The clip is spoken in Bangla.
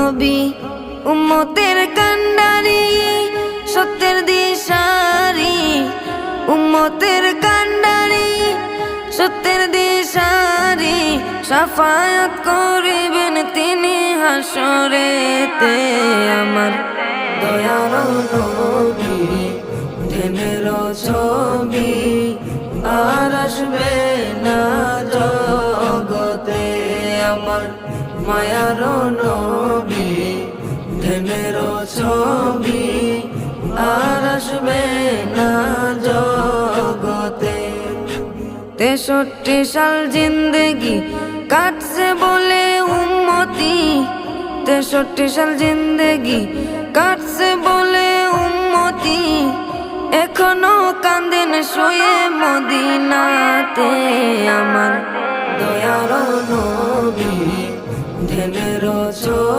নবী, উম্মতের কান্ডারি, সত্যের দিশারি। উম্মতের কান্ডারি, সত্যের দিশারি। সাফায়াত করিবেন তিনি হাসরেতে। আমার দয়ার নবী ধ্যানের ছবি, আর আসবে না জগতে। আমার মায়ার নবী ছবি আর আসবে না জগতে। তেষট্টি সাল জিন্দেগি কাটছে বলে উন্মতি তেষট্টি সাল জিন্দেগি কাটছে বলে উন্মতি এখনও কান্দেন শুয়ে মদিনাতে আমার দয়ার নবী ধ্যানের